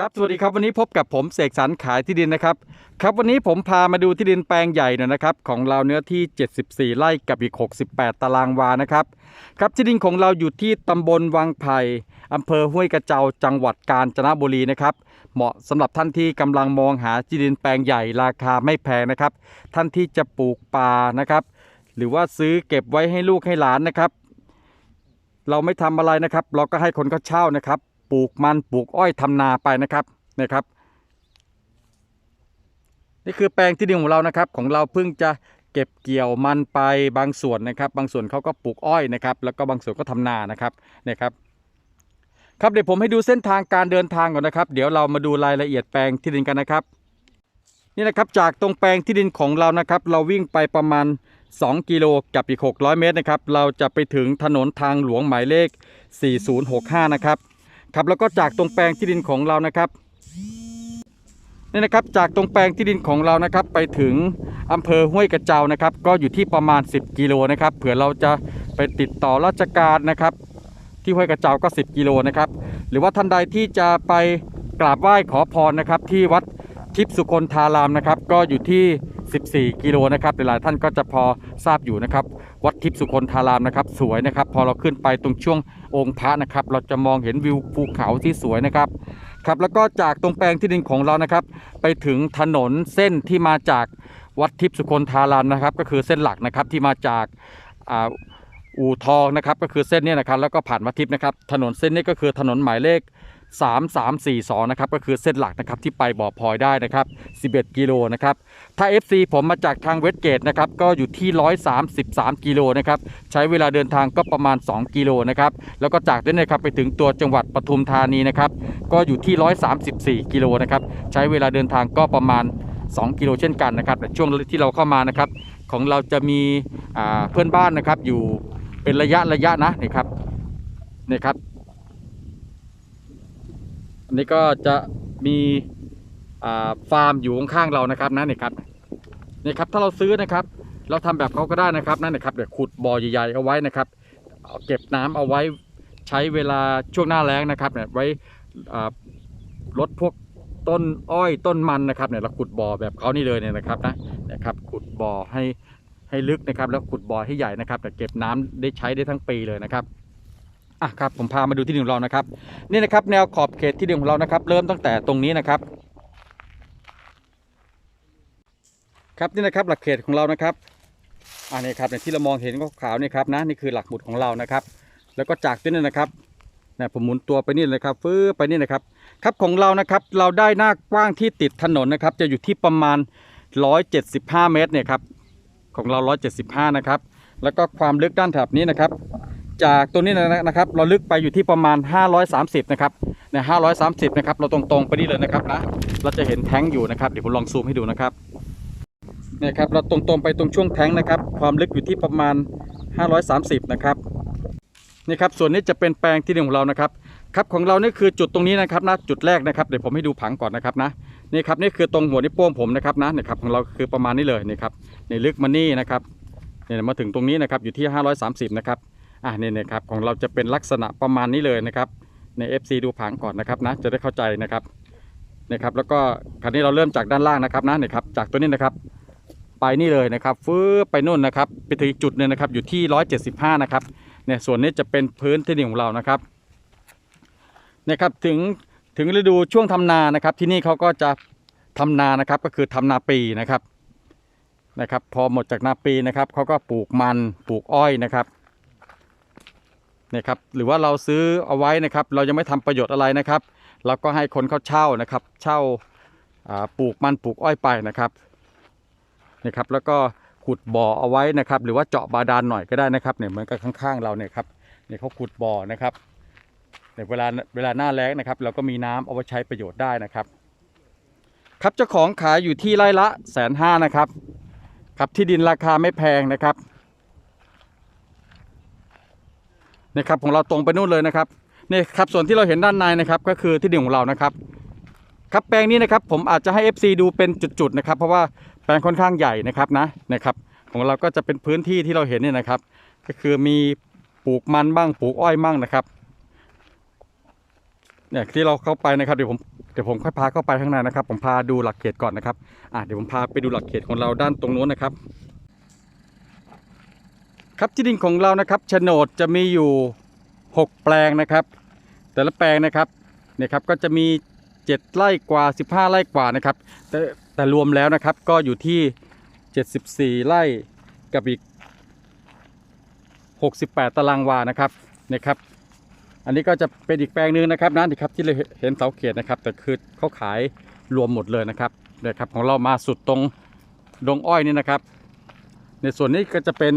ครับสวัสดีครับวันนี้พบกับผมเสกสรรขายที่ดินนะครับครับวันนี้ผมพามาดูที่ดินแปลงใหญ่หน่อยนะครับของเราเนื้อที่ 74 ไร่กับอีก 68 ตารางวานะครับครับที่ดินของเราอยู่ที่ตำบลวังไผ่อำเภอห้วยกระเจ้าจังหวัดกาญจนบุรีนะครับเหมาะสำหรับท่านที่กำลังมองหาที่ดินแปลงใหญ่ราคาไม่แพงนะครับท่านที่จะปลูกป่านะครับ หรือว่าซื้อเก็บไว้ให้ลูกให้หลานนะครับ เราไม่ทำอะไรนะครับ เราก็ให้คนเขาเช่านะครับ ปลูกมันปลูกอ้อยทำนาไปนะครับนะครับ นี่คือแปลงที่ดินของเรานะครับ ของเราเพิ่งจะเก็บเกี่ยวมันไปบางส่วนนะครับ บางส่วนเขาก็ปลูกอ้อยนะครับ แล้วก็บางส่วนก็ทำนานะครับนะครับ ครับเดี๋ยวผมให้ดูเส้นทางการเดินทางก่อนนะครับ เดี๋ยวเรามาดูรายละเอียดแปลงที่ดินกันนะครับ นี่นะครับจากตรงแปลงที่ดินของเรานะครับ เราวิ่งไปประมาณ 2 กิโลกับอีก 600 เมตรนะครับ เราจะไปถึงถนนทางหลวงหมายเลข 4065 นะครับ ครับแล้วก็จากตรงแปลงที่ดินของเรานะครับนี่นะครับจากตรงแปลงที่ดินของเรานะครับ ไปถึงอำเภอห้วยกระเจ้านะครับ ก็อยู่ที่ประมาณ 10 กิโลนะครับเผื่อเราจะไปติดต่อราชการนะครับ ที่ห้วยกระเจ้าก็ 10 กิโลนะครับ หรือว่าท่านใดที่จะไปกราบไหว้ขอพรนะครับ ที่วัดทิพสุคนธารามนะครับ ก็อยู่ที่ 14 กิโลนะครับหลายๆท่านก็จะพอทราบอยู่นะครับ วัดทิพย์สุคนธารามนะครับ สวยนะครับ พอเราขึ้นไปตรงช่วงองค์พระนะครับ เราจะมองเห็นวิวภูเขาที่สวยนะครับครับแล้วก็จากตรงแปลงที่ดินของเรานะครับ ไปถึงถนนเส้นที่มาจากวัดทิพย์สุคนธารามนะครับ ก็คือเส้นหลักนะครับที่มาจากอู่ทองนะครับ ก็คือเส้นนี้นะครับ แล้วก็ผ่านวัดทิพย์นะครับ ถนนเส้นนี้ก็คือถนนหมายเลข 3342 นะครับ ก็คือเส้นหลักนะครับที่ไปบ่อพลอยได้นะครับ 11 กิโลนะครับ ถ้า FC ผมมาจากทางเวสเกตนะครับ ก็อยู่ที่ 133 กิโลนะครับ ใช้เวลาเดินทางก็ประมาณ 2 กิโลนะครับ แล้วก็จากนั้นนะครับไปถึงตัวจังหวัดปทุมธานีนะครับ ก็อยู่ที่ 134 กิโลนะครับ ใช้เวลาเดินทางก็ประมาณ 2 กิโลเช่นกันนะครับ แต่ช่วงที่เราเข้ามานะครับ ของเราจะมีเพื่อนบ้านนะครับอยู่เป็นระยะระยะนะนี่ครับนี่ครับ อันนี้ก็จะมีฟาร์มอยู่ข้างๆเรานะครับนะนี่ครับนี่ครับถ้าเราซื้อนะครับ เราทำแบบเขาก็ได้นะครับนั่นนะครับเดี๋ยวขุดบ่อใหญ่ๆเอาไว้นะครับเก็บน้ำเอาไว้ใช้เวลาช่วงหน้าแล้งนะครับเนี่ยไว้ลดพวกต้นอ้อยต้นมันนะครับเนี่ยเราขุดบ่อแบบเขานี่เลยเนี่ยนะครับนะนะครับขุดบ่อให้ให้ลึกนะครับ แล้วขุดบ่อให้ใหญ่นะครับแต่เก็บน้ำได้ใช้ได้ทั้งปีเลยนะครับ อะครับผมพามาดูที่ดินของเรานะครับ นี่นะครับแนวขอบเขตที่ดินของเรานะครับ เริ่มตั้งแต่ตรงนี้นะครับ ครับนี่นะครับหลักเขตของเรานะครับอันนี้ครับในที่เรามองเห็นขาวๆนี่ครับนะนี่คือหลักหมุดของเรานะครับ แล้วก็จากที่นี่นะครับเนี่ยผมหมุนตัวไปนี่เลยครับฟื้ไปนี่นะครับ ครับของเรานะครับเราได้หน้ากว้างที่ติดถนนนะครับ จะอยู่ที่ประมาณ 175 เมตรเนี่ยครับของเรา 175 นะครับ แล้วก็ความลึกด้านแถบนี้นะครับ จากตัวนี้นะครับ เราลึกไปอยู่ที่ประมาณ 530 นะครับเนี่ย530 นะครับ เราตรงๆไปนี่เลยนะครับนะ เราจะเห็นแท้งอยู่นะครับ เดี๋ยวผมลองซูมให้ดูนะครับเนี่ยครับ เราตรงๆไปตรงช่วงแท้งนะครับ ความลึกอยู่ที่ประมาณ 530 นะครับนี่ครับ ส่วนนี้จะเป็นแปลงที่หนึ่งของเรานะครับ ครับของเรานี่คือจุดตรงนี้นะครับนะจุดแรกนะครับ เดี๋ยวผมให้ดูผังก่อนนะครับนะ นี่ครับนี่คือตรงหัวนิ้วโป้งผมนะครับนะนี่ครับของเราคือประมาณนี้เลยนี่ครับในลึกมานี่นะครับเนี่ยมาถึงตรงนี้นะครับอยู่ที่ 530 นะครับ อะนี่นะครับของเราจะเป็นลักษณะประมาณนี้เลยนะครับ ใน FC ดูผังก่อนนะครับนะจะได้เข้าใจนะครับนะครับ แล้วก็คราวนี้เราเริ่มจากด้านล่างนะครับนะนี่ครับจากตัวนี้นะครับ ไปนี่เลยนะครับฟื้ไปนู่นนะครับไปถึงจุดหนึงนะครับอยู่ที่ 175 นะครับเนี่ยส่วนนี้จะเป็นพื้นที่ดินของเรานะครับนะครับถึงถึงฤดูช่วงทำนานะครับ ที่นี่เขาก็จะทำนานะครับก็คือทำนาปีนะครับนะครับ พอหมดจากนาปีนะครับเขาก็ปลูกมันปลูกอ้อยนะครับ นะครับหรือว่าเราซื้อเอาไว้นะครับเรายังไม่ทำประโยชน์อะไรนะครับ เราก็ให้คนเขาเช่านะครับ เช่าาปลูกมันปลูกอ้อยไปนะครับนะครับ แล้วก็ขุดบ่อเอาไว้นะครับ หรือว่าเจาะบาดาลหน่อยก็ได้นะครับเนี่ยเหมือนกับข้างๆเราเนี่ยครับเนี่ยเขาขุดบ่อนะครับเนี่ยเวลาเวลาหน้าแล้งนะครับ เราก็มีน้ำเอาไว้ใช้ประโยชน์ได้นะครับ ครับเจ้าของขายอยู่ที่ไร่ละแสนห้านะครับครับที่ดินราคาไม่แพงนะครับ นะครับของเราตรงไปนู่นเลยนะครับนี่ครับส่วนที่เราเห็นด้านในนะครับก็คือที่ดินของเรานะครับ ครับแปลงนี้นะครับผมอาจจะให้ FC ดูเป็นจุดๆนะครับ เพราะว่าแปลงค่อนข้างใหญ่นะครับนะนะครับของเราก็จะเป็นพื้นที่ที่เราเห็นเนี่ยนะครับ ก็คือมีปลูกมันบ้างปลูกอ้อยบ้างนะครับเนี่ยที่เราเข้าไปนะครับเดี๋ยวผมเดี๋ยวผมค่อยพาเข้าไปข้างในนะครับ ผมพาดูหลักเขตก่อนนะครับอะเดี๋ยวผมพาไปดูหลักเขตของเราด้านตรงนู้นนะครับ ครับที่ดินของเรานะครับโฉนดจะมีอยู่ 6 แปลงนะครับ แต่ละแปลงนะครับเนี่ยครับก็จะมี 7 ไร่กว่า 15 ไร่กว่านะครับแต่แต่รวมแล้วนะครับก็อยู่ที่ 74 ไร่กับอีก 68 ตารางวานะครับเนี่ยครับ อันนี้ก็จะเป็นอีกแปลงหนึงนะครับนะนี่ครับที่เราเห็นเสาเขตนะครับ แต่คือเขาขายรวมหมดเลยนะครับเนี่ยครับของเรามาสุดตรงดงอ้อยนี่นะครับ ในส่วนนี้ก็จะเป็น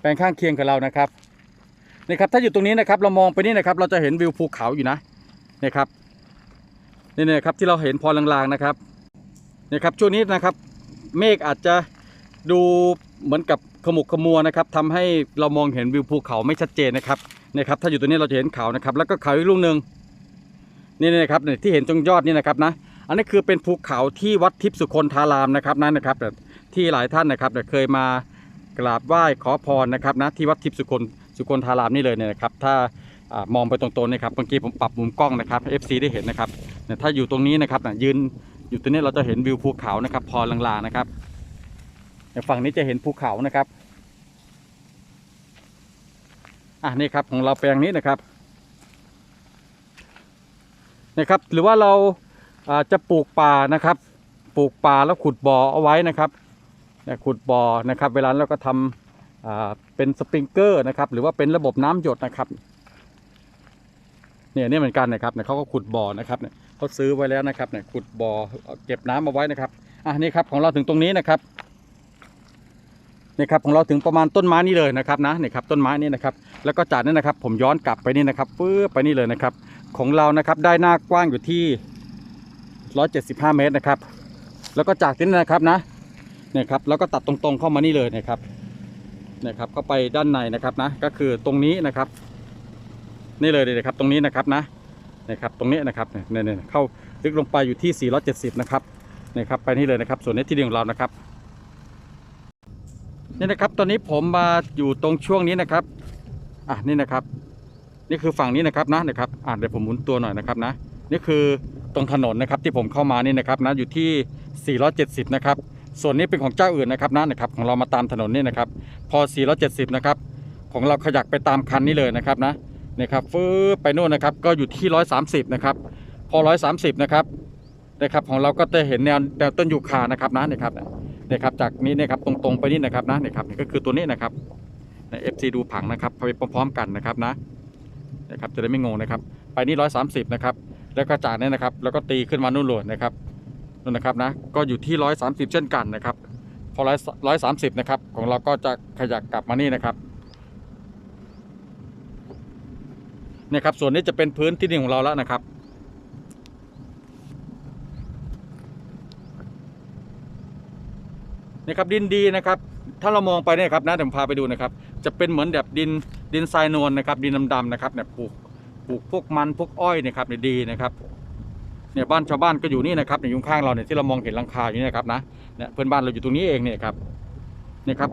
แปลงข้างเคียงกับเรานะครับนี่ครับถ้าอยู่ตรงนี้นะครับเรามองไปนี่นะครับ เราจะเห็นวิวภูเขาอยู่นะนี่ครับนี่นะครับที่เราเห็นพอลางๆนะครับนี่ครับช่วงนี้นะครับ เมฆอาจจะดูเหมือนกับขมุกขมัวนะครับทำให้เรามองเห็นวิวภูเขาไม่ชัดเจนนะครับเนี่ยครับถ้าอยู่ตรงนี้เราจะเห็นเขานะครับ แล้วก็เขาอีกลูกหนึ่งนี่นะครับเนี่ยที่เห็นตรงยอดนี่นะครับนะอันนี้คือเป็นภูเขาที่วัดทิพย์สุคนธารามนะครับนั่นนะครับที่หลายท่านนะครับเคยมา กราบไหว้ขอพรนะครับนะที่วัดทิพย์สุคนสุคนธารามนี่เลยเนี่ยนะครับ ถ้าอมองไปตรงๆนี่ยครับเมื่อกี้ผมปรับมุมกล้องนะครับ FC ได้เห็นนะครับเนี่ยถ้าอยู่ตรงนี้นะครับนะยืนอยู่ตรงนี้เราจะเห็นวิวภูเขานะครับ พอลางๆนะครับเนี่ยฝั่งนี้จะเห็นภูเขานะครับอะนี่ครับของเราแปลงนี้นะครับนะครับ หรือว่าเราจะปลูกป่านะครับ ปลูกป่าแล้วขุดบ่อเอาไว้นะครับ นี่ยขุดบ่อนะครับ เวลาเราก็ทำอ่าเป็นสปริงเกอร์นะครับ หรือว่าเป็นระบบน้ำหยดนะครับ เนี่ยเนี่ยเหมือนกันนะครับเนี่ยเขาก็ขุดบ่อนะครับเนี่ยเขาซื้อไว้แล้วนะครับเนี่ยขุดบ่อเก็บน้ำเอาไว้นะครับอะนี่ครับของเราถึงตรงนี้นะครับนี่ครับของเราถึงประมาณต้นไม้นี่เลยนะครับนะนี่ครับต้นไม้นี่นะครับ แล้วก็จากนั้นนะครับ ผมย้อนกลับไปนี่นะครับปื้อไปนี่เลยนะครับ ของเรานะครับได้หน้ากว้างอยู่ที่ 175 เมตรนะครับ แล้วก็จากนี่นะครับนะ เนี่ยครับแล้วก็ตัดตรงๆเข้ามานี่เลยนะครับเนี่ยครับเข้าไปด้านในนะครับนะ ก็คือตรงนี้นะครับ นี่เลยเลยครับ ตรงนี้นะครับนะเนี่ยครับตรงนี้นะครับเนี่ยเนี่ยเข้าลึกลงไปอยู่ที่ 470 นะครับเนี่ยครับไปนี่เลยนะครับ ส่วนนี้ที่ดินของเรานะครับนี่นะครับตอนนี้ผมมาอยู่ตรงช่วงนี้นะครับอะนี่นะครับ นี่คือฝั่งนี้นะครับนะนะครับอะเดี๋ยวผมหมุนตัวหน่อยนะครับนะ นี่คือตรงถนนนะครับที่ผมเข้ามานี่นะครับนะอยู่ที่ 470 นะครับ ส่วนนี้เป็นของเจ้าอื่นนะครับนะนะครับของเรามาตามถนนนี่นะครับ พอ 470 นะครับ ของเราขยักไปตามคันนี้เลยนะครับนะนะครับฟื้ไปโน่นนะครับก็อยู่ที่ 130 นะครับ พอ 130 นะครับนะครับของเราก็จะเห็นแนวแนวต้นยูคานะครับนะนะครับเนี่ยครับจากนี้เนี่ยครับตรงๆไปนี่นะครับนะเนี่ยครับนี่ก็คือตัวนี้นะครับเอฟซีดูผังนะครับไปพร้อมๆกันนะครับนะนะครับจะได้ไม่งงนะครับ ไปนี่ร้อยสามสิบนะครับแล้วก็จากนี้นะครับ แล้วก็ตีขึ้นมานู่นเลยนะครับ นู่นนะครับนะก็อยู่ที่ร้อยสามสิบเช่นกันนะครับ พอร้อยร้อยสามสิบนะครับของเราก็จะขยับกลับมานี่นะครับเนี่ยครับส่วนนี้จะเป็นพื้นที่ดินของเราแล้วนะครับนี่ครับดินดีนะครับ ถ้าเรามองไปเนี่ยครับนะเดี๋ยวพาไปดูนะครับ จะเป็นเหมือนแบบดินดินทรายนวลนะครับ ดินดำๆนะครับเนี่ยปลูกปลูกพวกมันพวกอ้อยนี่ยครับเนี่ยดีนะครับ เนี่ยบ้านชาวบ้านก็อยู่นี่นะครับเนี่ยอยู่ข้างเราเนี่ยที่เรามองเห็นหลังคาอยู่นี่ยครับนะเนี่ยเพื่อนบ้านเราอยู่ตรงนี้เองเนี่ยครับเนี่ยครับ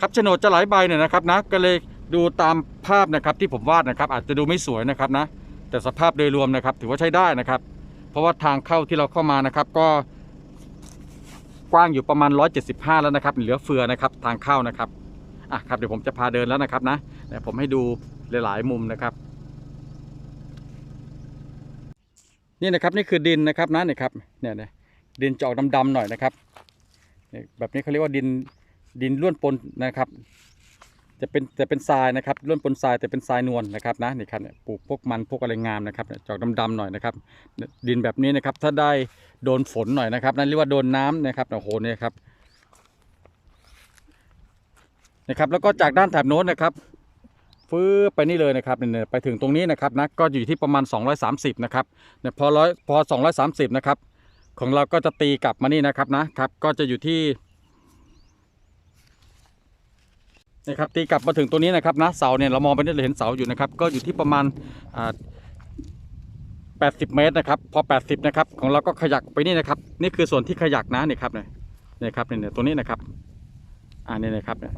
ครับโฉนดจะหลายใบเนี่ยนะครับนะก็เลยดูตามภาพนะครับที่ผมวาดนะครับ อาจจะดูไม่สวยนะครับนะ แต่สภาพโดยรวมนะครับ ถือว่าใช้ได้นะครับ เพราะว่าทางเข้าที่เราเข้ามานะครับ ก็กว้างอยู่ประมาณ 175 แล้วนะครับ เหลือเฟือนะครับ ทางเข้านะครับ อะครับเดี๋ยวผมจะพาเดินแล้วนะครับนะเดี๋ยวผมให้ดูหลาย ๆ มุมนะครับ นี่นะครับนี่คือดินนะครับนะนี่ครับเนี่ยเนี่ยดินจอกดำๆหน่อยนะครับแบบนี้เขาเรียกว่าดินดินล้วนปนนะครับ จะเป็นจะเป็นทรายนะครับล้วนปนทรายแต่เป็นทรายนวลนะครับนะนี่ครับเนี่ยปลูกพวกมันพวกอะไรงามนะครับเนี่ยจอกดำๆหน่อยนะครับ ดินแบบนี้นะครับถ้าได้โดนฝนหน่อยนะครับ นั่นเรียกว่าโดนน้ำนะครับโอ้โหเนี่ยครับ นะครับ แล้วก็จากด้านแถบโน้นนะครับฟื้อไปนี่เลยนะครับเนี่ยไปถึงตรงนี้นะครับนะก็อยู่ที่ประมาณ 230นะครับเนี่ยพอร้อยพอ 230นะครับของเราก็จะตีกลับมานี่นะครับนะครับก็จะอยู่ที่นะครับตีกลับมาถึงตัวนี้นะครับนะเสาเนี่ยเรามองไปนี่เราเห็นเสาอยู่นะครับก็อยู่ที่ประมาณอ่า80 เมตรนะครับพอ 80นะครับของเราก็ขยักไปนี่นะครับนี่คือส่วนที่ขยักนะนี่ครับเนี่ยนี่ครับเนี่ยเนี่ยตัวนี้นะครับอ่านี่นะครับเนี่ย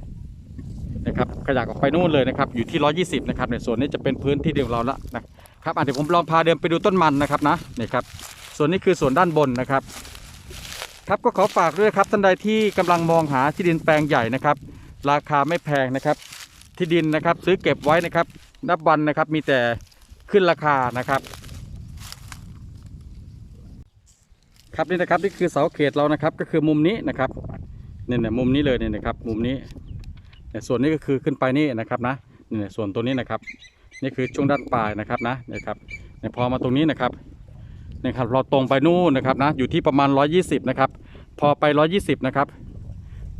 นะครับขยับออกไปนู่นเลยนะครับอยู่ที่ 120 นะครับในส่วนนี้จะเป็นพื้นที่เดียวเราละนะครับอะเดี๋ยวผมลองพาเดินไปดูต้นมันนะครับนะนี่ครับส่วนนี้คือส่วนด้านบนนะครับ ครับก็ขอฝากด้วยครับท่านใดที่กำลังมองหาที่ดินแปลงใหญ่นะครับ ราคาไม่แพงนะครับ ที่ดินนะครับซื้อเก็บไว้นะครับ นับวันนะครับมีแต่ขึ้นราคานะครับครับนี่นะครับนี่คือเสาเขตเรานะครับ ก็คือมุมนี้นะครับเนี่ยเนี่ยมุมนี้เลยเนี่ยนะครับ มุมนี้ เนี่ยส่วนนี้ก็คือขึ้นไปนี่นะครับนะนส่วนตัวนี้นะครับ นี่คือช่วงด้านปลายนะครับนะนี่ยครับเนี่ยพอมาตรงนี้นะครับนี่ยครับเราตรงไปนู่นนะครับนะอยู่ที่ประมาณ 120 นะครับ พอไป 120 นะครับ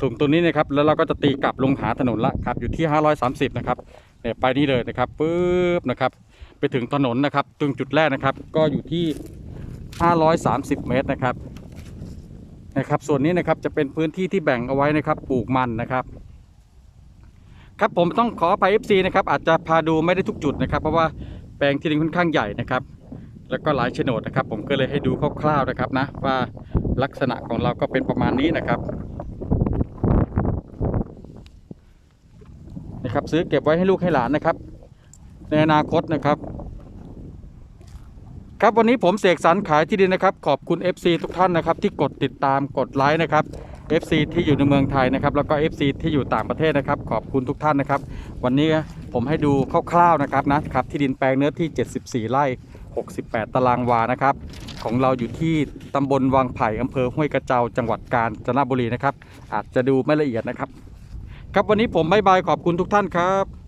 ถึงตรงนี้นะครับแล้วเราก็จะตีกลับลงหาถนนละครับอยู่ที่ 530 นะครับเนี่ยไปนี่เลยนะครับปึ๊บนะครับ ไปถึงถนนนะครับตรงจุดแรกนะครับ ก็อยู่ที่ 530 เมตรนะครับนะครับ ส่วนนี้นะครับจะเป็นพื้นที่ที่แบ่งเอาไว้นะครับปลูกมันนะครับ ครับผมต้องขอไป FC นะครับอาจจะพาดูไม่ได้ทุกจุดนะครับ เพราะว่าแปลงที่ดินค่อนข้างใหญ่นะครับ แล้วก็หลายโฉนดนะครับ ผมก็เลยให้ดูคร่าวๆนะครับนะว่าลักษณะของเราก็เป็นประมาณนี้นะครับนะครับซื้อเก็บไว้ให้ลูกให้หลานนะครับ ในอนาคตนะครับ ครับวันนี้ผมเสกสรรขายที่ดินนะครับ ขอบคุณ FC ทุกท่านนะครับ ที่กดติดตามกดไลค์นะครับ FC ที่อยู่ในเมืองไทยนะครับแล้วก็ FC ที่อยู่ต่างประเทศนะครับ ขอบคุณทุกท่านนะครับ วันนี้ผมให้ดูคร่าวๆนะครับนะครับที่ดินแปลงเนื้อที่ 74 ไร่ 68 ตารางวานะครับ ของเราอยู่ที่ตำบลวังไผ่อำเภอห้วยกระเจ้าจังหวัดกาญจนบุรีนะครับ อาจจะดูไม่ละเอียดนะครับ ครับวันนี้ผมบายบายขอบคุณทุกท่านครับ